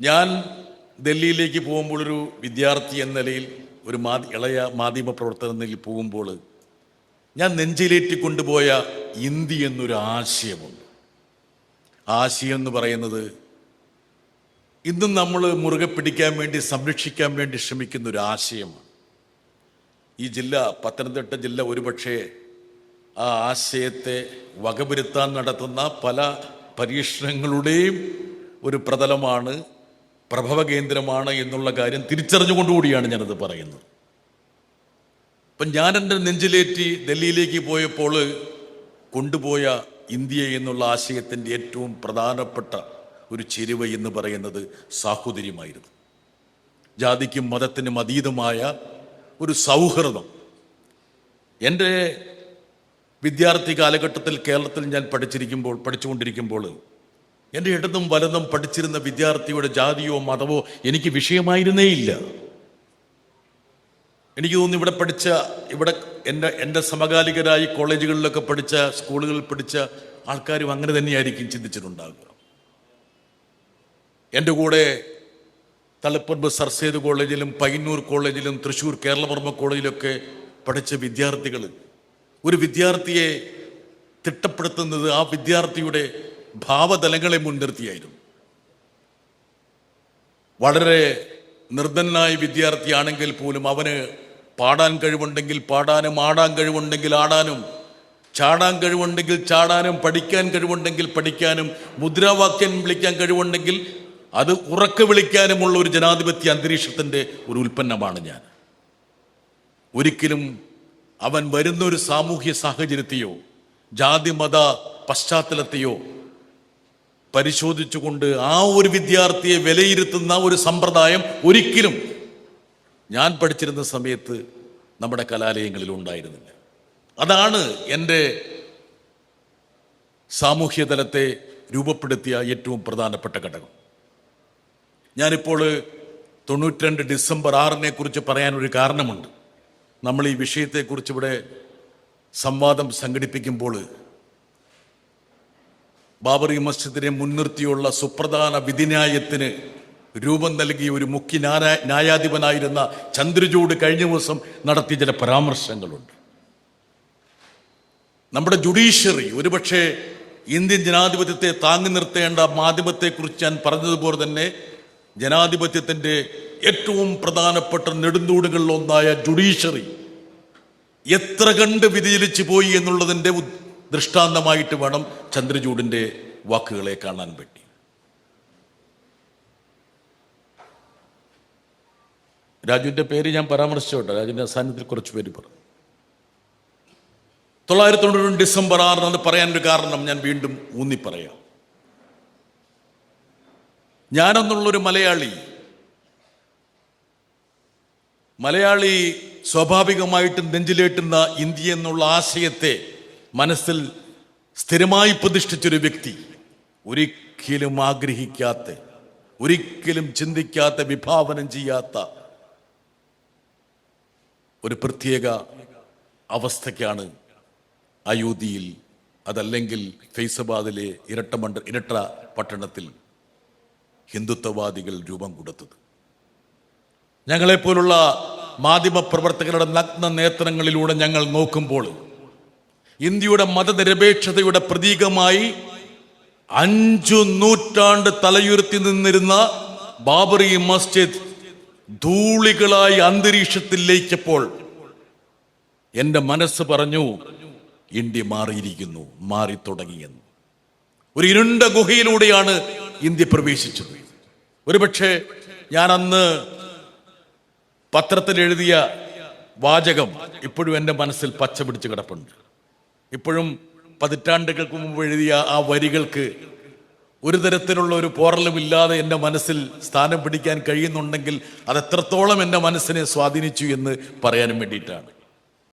ഞാൻ ഡൽഹിയിലേക്ക് പോകുമ്പോൾ ഒരു വിദ്യാർത്ഥി എന്ന നിലയിൽ ഒരു മാധ്യ ഇളയ മാധ്യമ പ്രവർത്തന നിലയിൽ പോകുമ്പോൾ ഞാൻ നെഞ്ചിലേറ്റി കൊണ്ടുപോയ ഇന്ത്യ എന്നൊരു ആശയമുണ്ട്. ആശയം എന്ന് പറയുന്നത് ഇന്നും നമ്മൾ മുറുകെ പിടിക്കാൻ വേണ്ടി സംരക്ഷിക്കാൻ വേണ്ടി ശ്രമിക്കുന്ന ഒരു ആശയമാണ്. ഈ ജില്ല പത്തനംതിട്ട ജില്ല ഒരുപക്ഷെ ആ ആശയത്തെ വകവരുത്താൻ നടത്തുന്ന പല പരീക്ഷണങ്ങളുടെയും ഒരു പ്രതലമാണ് പ്രഭവ കേന്ദ്രമാണ് എന്നുള്ള കാര്യം തിരിച്ചറിഞ്ഞുകൊണ്ടുകൂടിയാണ് ഞാനത് പറയുന്നത്. അപ്പം ഞാൻ എന്റെ നെഞ്ചിലേറ്റി ഡൽഹിയിലേക്ക് പോയപ്പോൾ കൊണ്ടുപോയ ഇന്ത്യ എന്നുള്ള ആശയത്തിന്റെ ഏറ്റവും പ്രധാനപ്പെട്ട ഒരു ചെരുവ എന്ന് പറയുന്നത് സാഹോദര്യമായിരുന്നു. ജാതിക്കും മതത്തിനും അതീതമായ ഒരു സൗഹൃദം. എന്റെ വിദ്യാർത്ഥി കാലഘട്ടത്തിൽ കേരളത്തിൽ ഞാൻ പഠിച്ചിരിക്കുമ്പോൾ പഠിച്ചുകൊണ്ടിരിക്കുമ്പോൾ എന്റെ ഇടതും വലതും പഠിച്ചിരുന്ന വിദ്യാർത്ഥിയുടെ ജാതിയോ മതമോ എനിക്ക് വിഷയമായിരുന്നേയില്ല. എനിക്ക് തോന്നുന്നു ഇവിടെ പഠിച്ച ഇവിടെ എന്റെ എന്റെ സമകാലികരായി കോളേജുകളിലൊക്കെ പഠിച്ച സ്കൂളുകളിൽ പഠിച്ച ആൾക്കാരും അങ്ങനെ തന്നെയായിരിക്കും ചിന്തിച്ചിട്ടുണ്ടാകുക എന്റെ കൂടെ തളിപ്പറമ്പ് സർസേത് കോളേജിലും പയ്യന്നൂർ കോളേജിലും തൃശ്ശൂർ കേരളവർമ്മ കോളേജിലൊക്കെ പഠിച്ച വിദ്യാർത്ഥികൾ ഒരു വിദ്യാർത്ഥിയെ തിട്ടപ്പെടുത്തുന്നത് ആ വിദ്യാർത്ഥിയുടെ ഭാവതലങ്ങളെ മുൻനിർത്തിയായിരുന്നു. വളരെ നിർദ്ധനായ വിദ്യാർത്ഥിയാണെങ്കിൽ പോലും അവന് പാടാൻ കഴിവുണ്ടെങ്കിൽ പാടാനും ആടാൻ കഴിവുണ്ടെങ്കിൽ ആടാനും ചാടാൻ കഴിവുണ്ടെങ്കിൽ ചാടാനും പഠിക്കാൻ കഴിവുണ്ടെങ്കിൽ പഠിക്കാനും മുദ്രാവാക്യം വിളിക്കാൻ കഴിവുണ്ടെങ്കിൽ അത് ഉറക്കെ വിളിക്കാനുമുള്ള ഒരു ജനാധിപത്യ അന്തരീക്ഷത്തിന്റെ ഒരു ഉൽപ്പന്നമാണ് ഞാൻ. ഒരിക്കലും അവൻ വരുന്ന ഒരു സാമൂഹ്യ സാഹചര്യത്തെയോ ജാതി മത പശ്ചാത്തലത്തെയോ പരിശോധിച്ചുകൊണ്ട് ആ ഒരു വിദ്യാർത്ഥിയെ വിലയിരുത്തുന്ന ഒരു സമ്പ്രദായം ഒരിക്കലും ഞാൻ പഠിച്ചിരുന്ന സമയത്ത് നമ്മുടെ കലാലയങ്ങളിൽ ഉണ്ടായിരുന്നില്ല. അതാണ് എന്റെ സാമൂഹ്യതലത്തെ രൂപപ്പെടുത്തിയ ഏറ്റവും പ്രധാനപ്പെട്ട ഘടകം. ഞാനിപ്പോൾ തൊണ്ണൂറ്റിരണ്ട് ഡിസംബർ ആറിനെ കുറിച്ച് പറയാനൊരു കാരണമുണ്ട്. നമ്മൾ ഈ വിഷയത്തെക്കുറിച്ച് ഇവിടെ സംവാദം സംഘടിപ്പിക്കുമ്പോൾ ബാബറി മസ്ജിദിനെ മുൻനിർത്തിയുള്ള സുപ്രധാന വിധിന്യായത്തിന് രൂപം നൽകിയ ഒരു മുഖ്യ ന്യായ- ന്യായാധിപനായിരുന്ന ചന്ദ്രചൂഡ് കഴിഞ്ഞ ദിവസം നടത്തിയ ചില പരാമർശങ്ങളുണ്ട്. നമ്മുടെ ജുഡീഷ്യറി ഒരുപക്ഷെ ഇന്ത്യൻ ജനാധിപത്യത്തെ താങ്ങി നിർത്തേണ്ട മാധ്യമത്തെക്കുറിച്ച് ഞാൻ പറഞ്ഞതുപോലെ തന്നെ ജനാധിപത്യത്തിന്റെ ഏറ്റവും പ്രധാനപ്പെട്ട നെടുന്തൂടുകളിലൊന്നായ ജുഡീഷ്യറി എത്ര കണ്ട് വിധിയിലിച്ചു പോയി എന്നുള്ളതിന്റെ ദൃഷ്ടാന്തമായിട്ട് വേണം ചന്ദ്രചൂഡിന്റെ വാക്കുകളെ കാണാൻ പറ്റി രാജുവിന്റെ പേര് ഞാൻ പരാമർശിച്ചോട്ടെ? രാജുവിന്റെ സാന്നിധ്യത്തിൽ കുറച്ച് പേര് പറഞ്ഞു. തൊള്ളായിരത്തി തൊണ്ണൂറ് ഡിസംബർ ആറിന് അത് പറയാനൊരു കാരണം ഞാൻ വീണ്ടും ഊന്നി പറയാം. ഞാനെന്നുള്ളൊരു മലയാളി മലയാളി സ്വാഭാവികമായിട്ടും നെഞ്ചിലേറ്റുന്ന ഇന്ത്യ എന്നുള്ള ആശയത്തെ മനസ്സിൽ സ്ഥിരമായി പ്രതിഷ്ഠിച്ചൊരു വ്യക്തി ഒരിക്കലും ആഗ്രഹിക്കാത്ത ഒരിക്കലും ചിന്തിക്കാത്ത വിഭാവനം ചെയ്യാത്ത ഒരു പ്രത്യേക അവസ്ഥയ്ക്കാണ് അയോധ്യയിൽ അതല്ലെങ്കിൽ ഫൈസബാദിലെ ഇരട്ട മണ്ഡ ഇരട്ട പട്ടണത്തിൽ ഹിന്ദുത്വവാദികൾ രൂപം കൊടുത്തത്. ഞങ്ങളെപ്പോലുള്ള മാധ്യമ പ്രവർത്തകരുടെ നഗ്ന നേത്രങ്ങളിലൂടെ ഞങ്ങൾ നോക്കുമ്പോൾ ഇന്ത്യയുടെ മതനിരപേക്ഷതയുടെ പ്രതീകമായി അഞ്ചു നൂറ്റാണ്ട് തലയുയർത്തി നിന്നിരുന്ന ബാബറി മസ്ജിദ് ധൂളികളായി അന്തരീക്ഷത്തിൽ ലയിച്ചപ്പോൾ എന്റെ മനസ്സ് പറഞ്ഞു ഇന്ത്യ മാറിയിരിക്കുന്നു മാറി തുടങ്ങിയെന്ന് ഒരു ഇരുണ്ട ഗുഹയിലൂടെയാണ് ഇന്ത്യ പ്രവേശിച്ചത്. ഒരുപക്ഷെ ഞാൻ അന്ന് പത്രത്തിൽ എഴുതിയ വാചകം ഇപ്പോഴും എന്റെ മനസ്സിൽ പച്ച പിടിച്ച് കിടപ്പുണ്ട്. ഇപ്പോഴും പതിറ്റാണ്ടുകൾക്ക് മുമ്പ് എഴുതിയ ആ വരികൾക്ക് ഒരു തരത്തിലുള്ള ഒരു പോറലുമില്ലാതെ എന്റെ മനസ്സിൽ സ്ഥാനം പിടിക്കാൻ കഴിയുന്നുണ്ടെങ്കിൽ അത് എത്രത്തോളം എന്റെ മനസ്സിനെ സ്വാധീനിച്ചു എന്ന് പറയാനും വേണ്ടിയിട്ടാണ്.